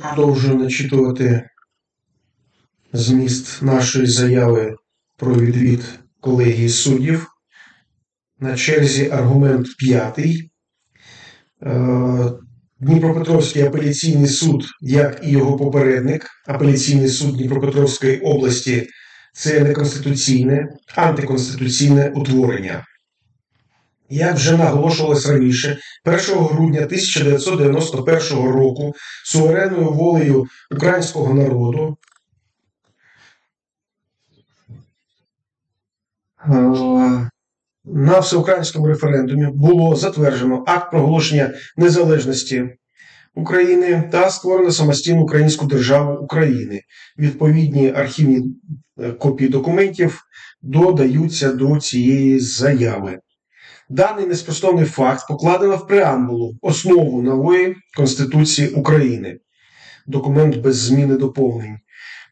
Продовжую начитувати зміст нашої заяви про відвід колегії суддів. На черзі аргумент п'ятий. Е, Дніпропетровський апеляційний суд, як і його попередник, апеляційний суд Дніпропетровської області, це неконституційне, антиконституційне утворення. Як вже наголошувалось раніше, 1 грудня 1991 року суверенною волею українського народу е, на всеукраїнському референдумі було затверджено акт проголошення незалежності України та створено самостійну українську державу України. Відповідні архівні е, копії документів додаються до цієї заяви. Даний неспростовний факт покладено в преамбулу основу нової Конституції України. Документ без зміни доповнень.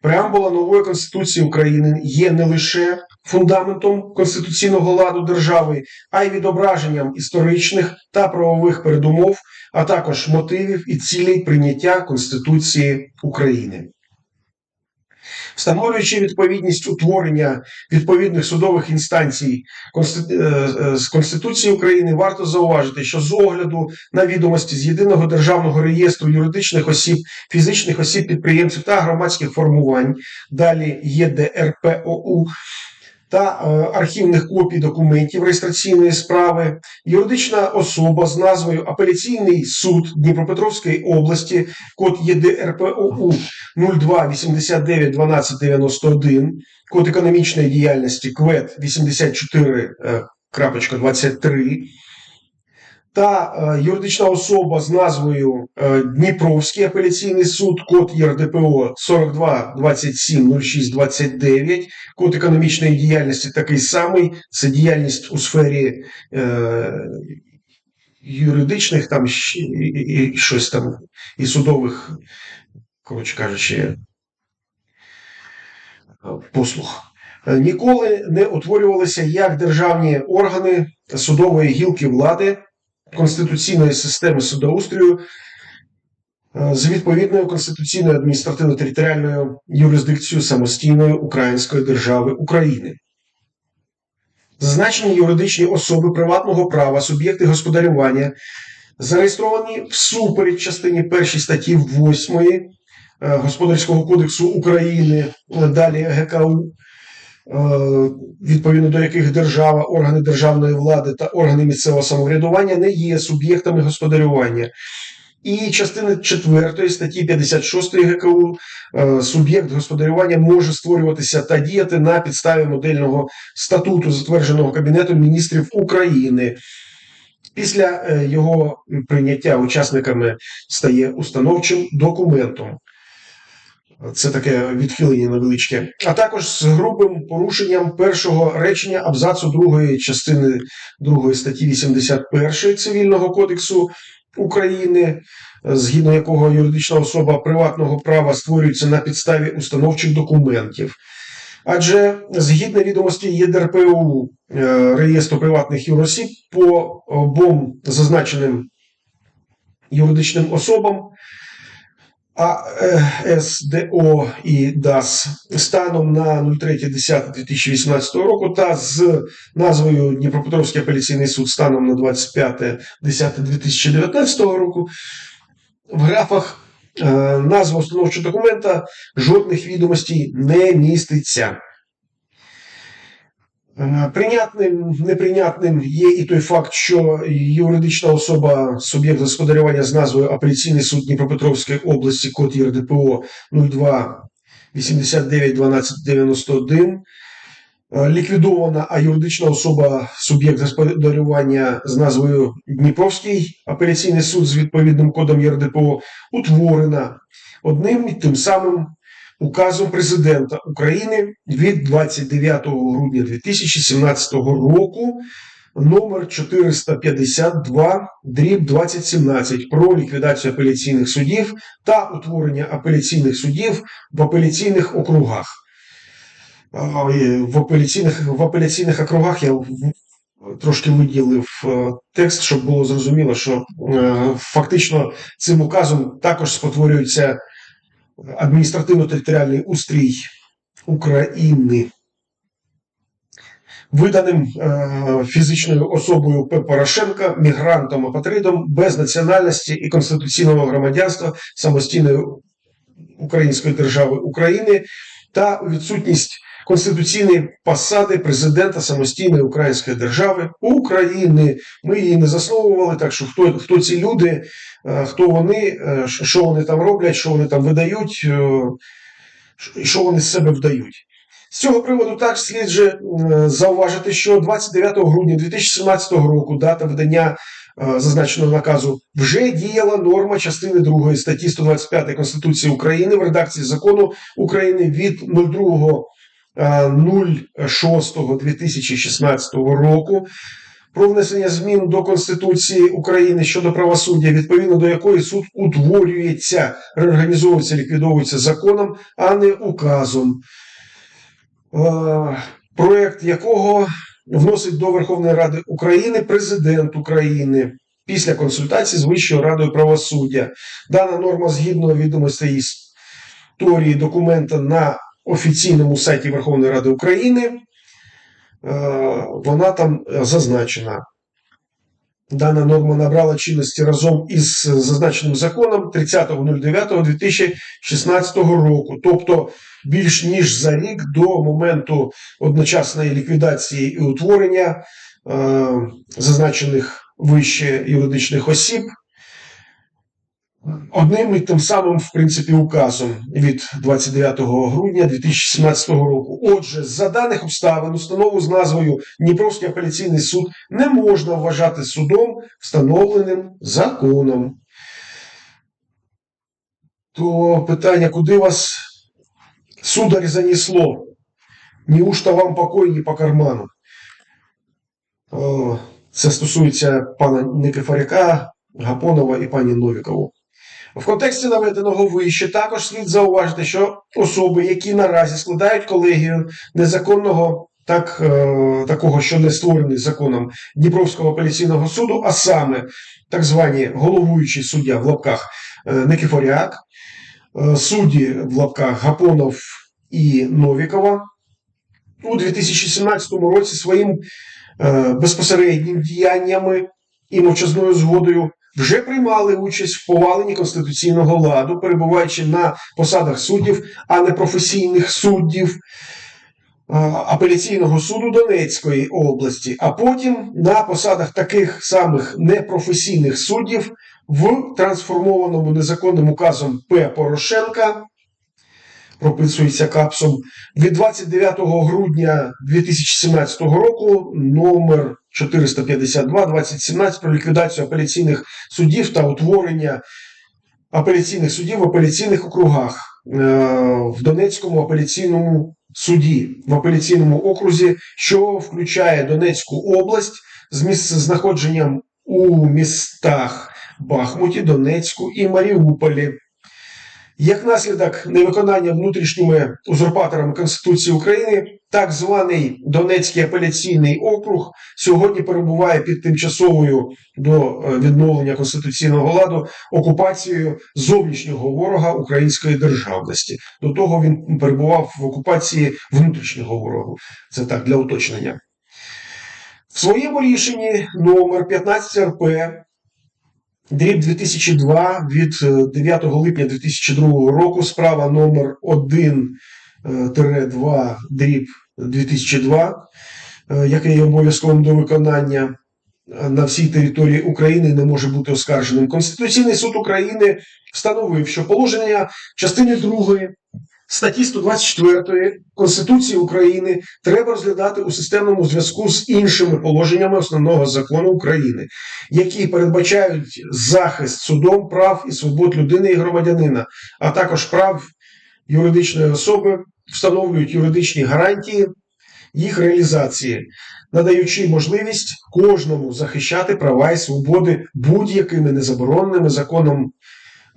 Преамбула нової Конституції України є не лише фундаментом конституційного ладу держави, а й відображенням історичних та правових передумов, а також мотивів і цілей прийняття Конституції України. Встановлюючи відповідність утворення відповідних судових інстанцій е, е, з Конституції України, варто зауважити, що з огляду на відомості з єдиного державного реєстру юридичних осіб, фізичних осіб, підприємців та громадських формувань, далі ЄДРПОУ, та е, архівних копій документів реєстраційної справи, юридична особа з назвою Апеляційний суд Дніпропетровської області, код ЄДРПОУ 02 89 12 91, код економічної діяльності КВЕД 84.23, та е, юридична особа з назвою е, Дніпровський апеляційний суд, код ЄРДПО 42 27 06 29, код економічної діяльності такий самий. Це діяльність у сфері е, юридичних там і, щось там, і судових, коротше кажучи, е, послуг. Ніколи не утворювалися як державні органи судової гілки влади конституційної системи судоустрою е, з відповідною конституційною адміністративно-територіальною юрисдикцією самостійної Української держави України. Зазначені юридичні особи приватного права, суб'єкти господарювання, зареєстровані всупереч частині 1 статті 8 е, Господарського кодексу України, е, далі ГКУ, відповідно до яких держава, органи державної влади та органи місцевого самоврядування не є суб'єктами господарювання. І частина 4 статті 56 ГКУ е, суб'єкт господарювання може створюватися та діяти на підставі модельного статуту, затвердженого Кабінетом міністрів України. Після е, його прийняття учасниками стає установчим документом. Це таке відхилення невеличке. А також з грубим порушенням першого речення абзацу другої частини другої статті 81 Цивільного кодексу України, згідно якого юридична особа приватного права створюється на підставі установчих документів. Адже згідно відомості ЄДРПУ е, реєстру приватних юросіб по обом зазначеним юридичним особам АСДО і ДАС станом на 03.10.2018 року та з назвою Дніпропетровський апеляційний суд станом на 25.10.2019 року в графах е, назва установчого документа жодних відомостей не міститься. Е, Прийнятним, неприйнятним є і той факт, що юридична особа, суб'єкт господарювання з назвою Апеляційний суд Дніпропетровської області, код ЄРДПО 02 89 12 91, е, ліквідована, а юридична особа, суб'єкт господарювання з назвою Дніпровський апеляційний суд з відповідним кодом ЄРДПО утворена одним і тим самим указом президента України від 29 грудня 2017 року номер 452 дріб 2017 про ліквідацію апеляційних судів та утворення апеляційних судів в апеляційних округах. В апеляційних, в апеляційних округах я трошки виділив е, текст, щоб було зрозуміло, що е, фактично цим указом також спотворюються адміністративно-територіальний устрій України. Виданим е, фізичною особою П. Порошенка, мігрантом апатридом без національності і конституційного громадянства самостійної Української держави України та відсутність конституційної посади президента самостійної Української держави України. Ми її не засновували, так що хто, хто ці люди, е, хто вони, е, що вони там роблять, що вони там видають, е, що вони з себе вдають. З цього приводу так слід же зауважити, що 29 грудня 2017 року дата видання зазначеного наказу вже діяла норма частини 2 статті 125 Конституції України в редакції закону України від 02 е, 06.2016 року про внесення змін до Конституції України щодо правосуддя, відповідно до якої суд утворюється, реорганізовується, ліквідовується законом, а не указом. Е, проект якого вносить до Верховної Ради України президент України після консультацій з Вищою радою правосуддя. Дана норма згідно відомостей історії документа на офіційному сайті Верховної Ради України. е, Вона там зазначена. Дана норма набрала чинності разом із зазначеним законом 30.09.2016 року, тобто більш ніж за рік до моменту одночасної ліквідації і утворення е, зазначених вище юридичних осіб. Одним і тим самим, в принципі, указом від 29 грудня 2017 року. Отже, за даних обставин, установу з назвою Дніпровський апеляційний суд не можна вважати судом, встановленим законом. То питання, куди вас сударь занесло? Неужто вам покой не по карману? Це стосується пана Никифоряка, Гапонова і пані Новікову. В контексті наведеного вище також слід зауважити, що особи, які наразі складають колегію незаконного, так, е, такого, що не створений законом Дніпровського апеляційного суду, а саме так звані головуючий суддя в лапках е, Никифоряк, е, судді в лапках Гапонов і Новікова, у 2017 році своїм безпосереднім діяннями і мовчазною згодою вже приймали участь в поваленні конституційного ладу, перебуваючи на посадах суддів, а не професійних суддів апеляційного суду Донецької області, а потім на посадах таких самих непрофесійних суддів в трансформованому незаконним указом П. Порошенка. Прописується капсом від 29 грудня 2017 року номер 452 2017 про ліквідацію апеляційних судів та утворення апеляційних судів в апеляційних округах е, в Донецькому апеляційному суді в апеляційному окрузі, що включає Донецьку область з місцезнаходженням у містах Бахмуті, Донецьку і Маріуполі. Як наслідок невиконання внутрішніми узурпаторами Конституції України, так званий Донецький апеляційний округ сьогодні перебуває під тимчасовою до е, відновлення конституційного ладу окупацією зовнішнього ворога української державності. До того він перебував в окупації внутрішнього ворогу. Це так для уточнення. В своєму рішенні номер 15 РП Дріб 2002 від е, 9 липня 2002 року, справа номер 1-2 дріб 2002, е, яке є обов'язковим до виконання е, на всій території України не може бути оскарженим. Конституційний суд України встановив, що положення частини 2 статті 124 Конституції України треба розглядати у системному зв'язку з іншими положеннями основного закону України, які передбачають захист судом прав і свобод людини і громадянина, а також прав юридичної особи, встановлюють юридичні гарантії їх реалізації, надаючи можливість кожному захищати права і свободи будь-якими незабороненими законом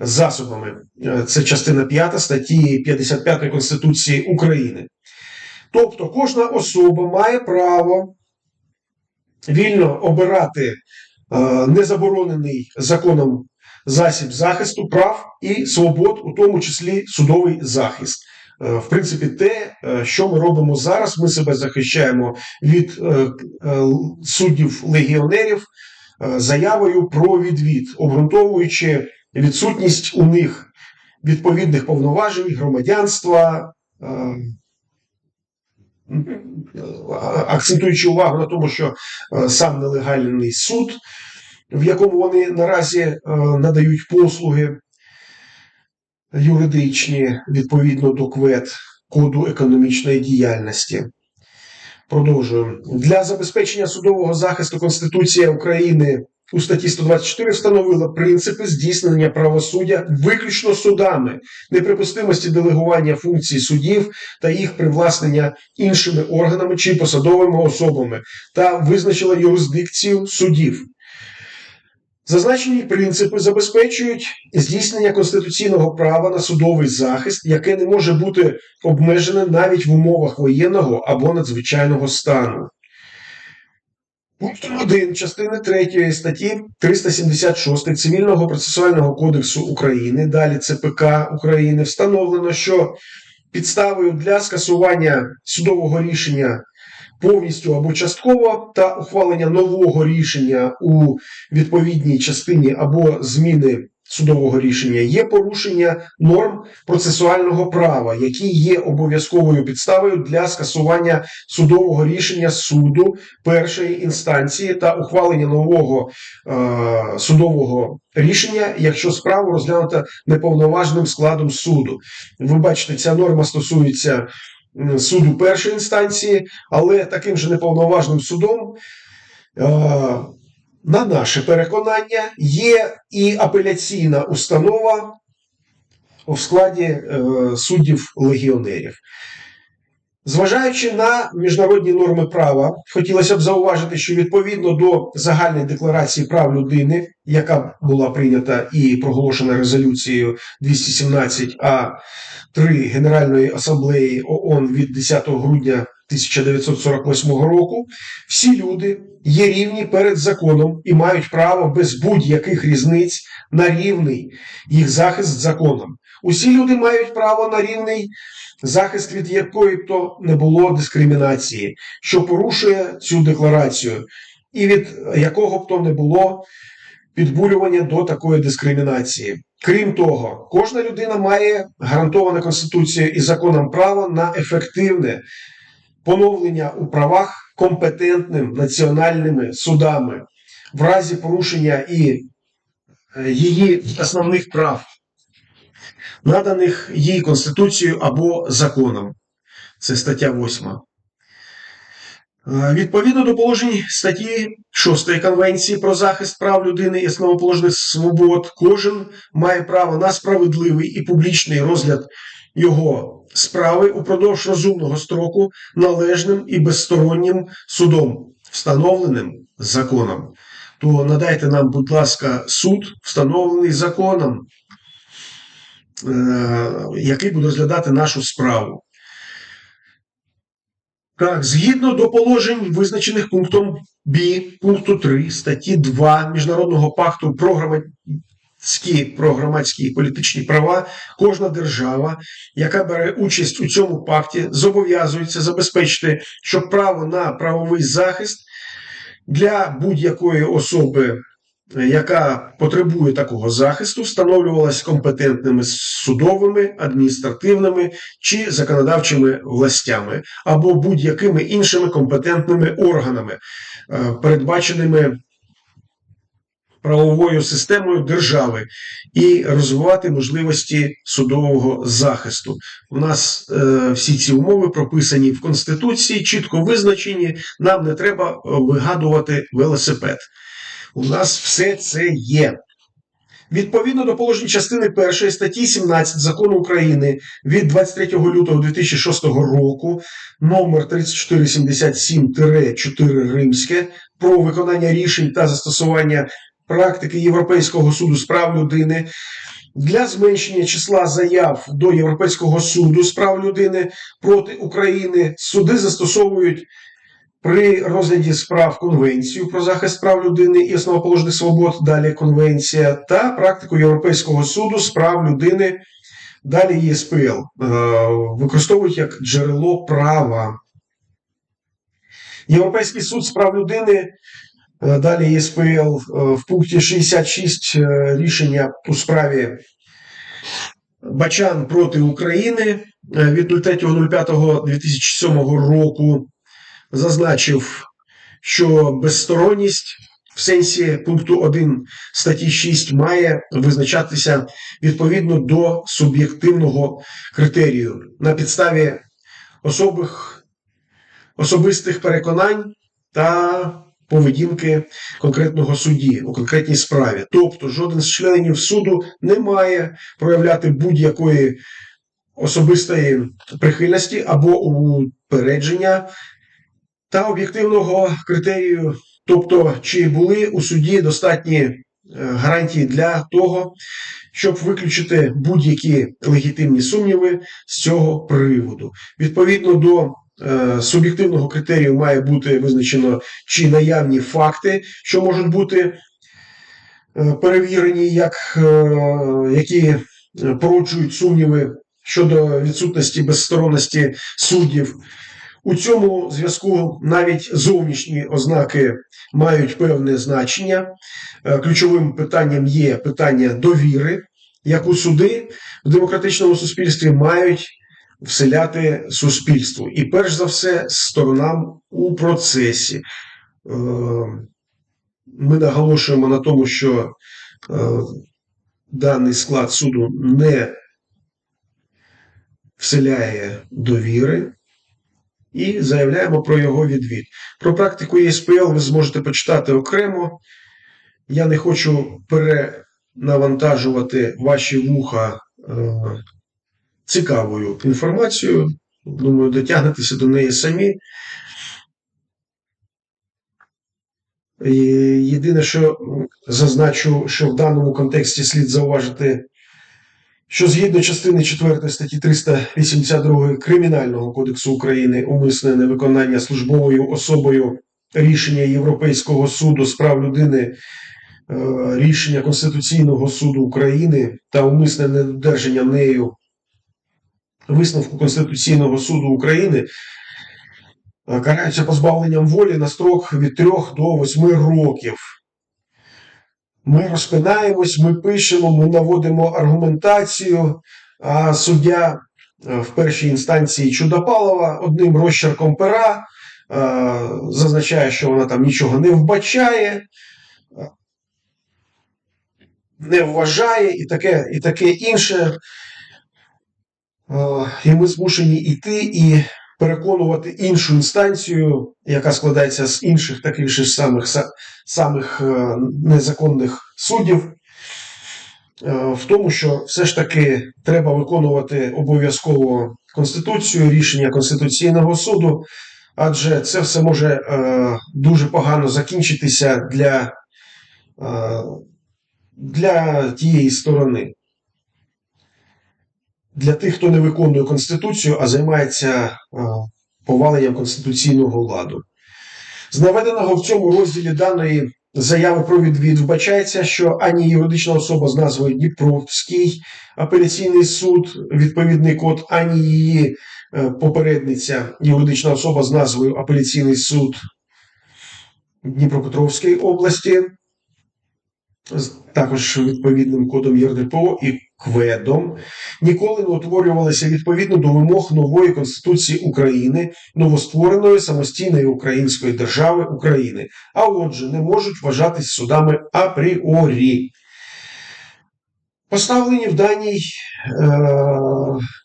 засобами. Е, Це частина 5 статті 55 Конституції України. Тобто кожна особа має право вільно обирати е, незаборонений законом засіб захисту прав і свобод, у тому числі судовий захист. Е, В принципі, те, що ми робимо зараз, ми себе захищаємо від суддів-легіонерів е, заявою про відвід, обґрунтовуючи відсутність у них відповідних повноважень, громадянства, е, акцентуючи увагу на тому, що е, сам нелегальний суд, в якому вони наразі е, надають послуги юридичні відповідно до КВЕД коду економічної діяльності. Продовжуємо. Для забезпечення судового захисту Конституція України у статті 124 встановила принципи здійснення правосуддя виключно судами, неприпустимості делегування функцій судів та їх привласнення іншими органами чи посадовими особами та визначила юрисдикцію судів. Зазначені принципи забезпечують здійснення конституційного права на судовий захист, яке не може бути обмежене навіть в умовах воєнного або надзвичайного стану. Пунктом 1 частини 3 статті 376 Цивільного процесуального кодексу України, далі ЦПК України, встановлено, що підставою для скасування судового рішення повністю або частково та ухвалення нового рішення у відповідній частині або зміни судового рішення є порушення норм процесуального права, які є обов'язковою підставою для скасування судового рішення суду першої інстанції та ухвалення нового е, судового рішення, якщо справу розглянута неповноважним складом суду. Ви бачите, ця норма стосується суду першої інстанції, але таким же неповноважним судом. е, на наше переконання, є і апеляційна установа у складі е, суддів-легіонерів. Зважаючи на міжнародні норми права, хотілося б зауважити, що відповідно до загальної декларації прав людини, яка була прийнята і проголошена резолюцією 217 А 3 Генеральної асамблеї ООН від 10 грудня 1948 року, всі люди є рівні перед законом і мають право без будь-яких різниць на рівний їх захист законом. Усі люди мають право на рівний захист від якої б то не було дискримінації, що порушує цю декларацію, і від якого б то не було підбурювання до такої дискримінації. Крім того, кожна людина має гарантоване Конституцією і законом право на ефективне поновлення у правах компетентним національними судами в разі порушення і е, її основних прав, наданих їй Конституцією або законом. Це стаття 8. Е, Відповідно до положень статті 6 Конвенції про захист прав людини і основоположних свобод, кожен має право на справедливий і публічний розгляд його справи упродовж розумного строку належним і безстороннім судом, встановленим законом. То надайте нам, будь ласка, суд, встановлений законом, е, який буде розглядати нашу справу. Так, згідно до положень, визначених пунктом Б, пункту 3 статті 2 Міжнародного пакту про громадські, про громадські і політичні права, кожна держава, яка бере участь у цьому пакті, зобов'язується забезпечити, щоб право на правовий захист для будь-якої особи, яка потребує такого захисту, встановлювалась компетентними судовими, адміністративними чи законодавчими властями або будь-якими іншими компетентними органами, е, передбаченими правовою системою держави, і розвивати можливості судового захисту. У нас е, всі ці умови прописані в Конституції, чітко визначені. Нам не треба е, вигадувати велосипед. У нас все це є. Відповідно до положень частини 1 статті 17 закону України від 23 лютого 2006 року номер 3477-4 Римське про виконання рішень та застосування практики Європейського суду з прав людини для зменшення числа заяв до Європейського суду з прав людини проти України суди застосовують при розгляді справ Конвенцію про захист прав людини і основоположних свобод, далі Конвенція, та практику Європейського суду з прав людини, далі ЄСПЛ, е, використовують як джерело права. Європейський суд з прав людини, е, далі ЄСПЛ, е, в пункті 66 е, рішення у справі Бачан проти України від 03.05.2007 року зазначив, що безсторонність в сенсі пункту 1 статті 6 має визначатися відповідно до суб'єктивного критерію на підставі особих, особистих переконань та поведінки конкретного судді у конкретній справі. Тобто жоден з членів суду не має проявляти будь-якої особистої прихильності або упередження та об'єктивного критерію, тобто чи були у суді достатні е, гарантії для того, щоб виключити будь-які легітимні сумніви з цього приводу. Відповідно до е, суб'єктивного критерію має бути визначено чи наявні факти, що можуть бути е, перевірені, як, які породжують сумніви щодо відсутності безсторонності суддів. У цьому зв'язку навіть зовнішні ознаки мають певне значення. Е, Ключовим питанням є питання довіри, яку суди в демократичному суспільстві мають вселяти суспільству. І перш за все сторонам у процесі. Е, Ми наголошуємо на тому, що е, даний склад суду не вселяє довіри і заявляємо про його відвід. Про практику ЄСПЛ ви зможете почитати окремо. Я не хочу перенавантажувати ваші вуха е, цікавою інформацією. Думаю, дотягнетеся до неї самі. Єдине, що зазначу, що в даному контексті слід зауважити, що згідно частини 4 статті 382 Кримінального кодексу України умисне невиконання службовою особою рішення Європейського суду з прав людини, е, рішення Конституційного суду України та умисне недодержання нею висновку Конституційного суду України е, караються позбавленням волі на строк від 3 до 8 років. Ми розпинаємось, ми пишемо, ми наводимо аргументацію, а суддя е, в першій інстанції Чудопалова одним розчерком пера е, зазначає, що вона там нічого не вбачає, не вважає і таке, і таке інше. Е, І ми змушені йти і переконувати іншу інстанцію, яка складається з інших таких же самих, самих е, незаконних суддів, е, в тому, що все ж таки треба виконувати обов'язково Конституцію, рішення Конституційного суду, адже це все може е, дуже погано закінчитися для, для тієї сторони. Для тих, хто не виконує Конституцію, а займається е, поваленням конституційного ладу. З наведеного в цьому розділі даної заяви про відвід вбачається, що ані юридична особа з назвою Дніпровський апеляційний суд, відповідний код, ані її е, попередниця, юридична особа з назвою Апеляційний суд Дніпропетровської області, також відповідним кодом ЄРДПО і КВЕДом, ніколи не утворювалися відповідно до вимог нової Конституції України, новоствореної самостійної Української держави України, а отже, не можуть вважатись судами апріорі. Поставлені в даній, е,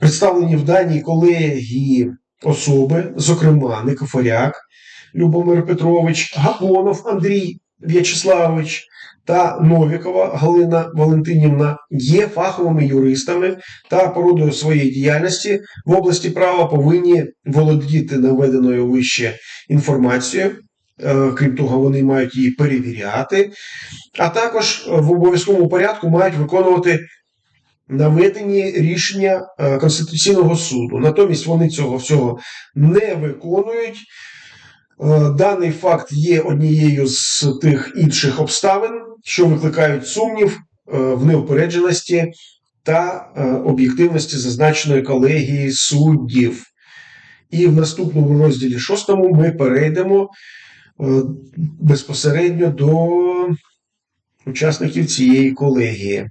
представлені в даній колегії особи, зокрема Никофоряк Любомир Петрович, Гапонов Андрій В'ячеславович та Новікова Галина Валентинівна є фаховими юристами та породою своєї діяльності в області права повинні володіти наведеною вище інформацією. Е, Крім того, вони мають її перевіряти, а також в обов'язковому порядку мають виконувати наведені рішення е, Конституційного суду. Натомість вони цього всього не виконують. Е, Даний факт є однією з тих інших обставин, що викликають сумнів е, в неупередженості та е, об'єктивності зазначеної колегії суддів. І в наступному розділі шостому ми перейдемо е, безпосередньо до учасників цієї колегії.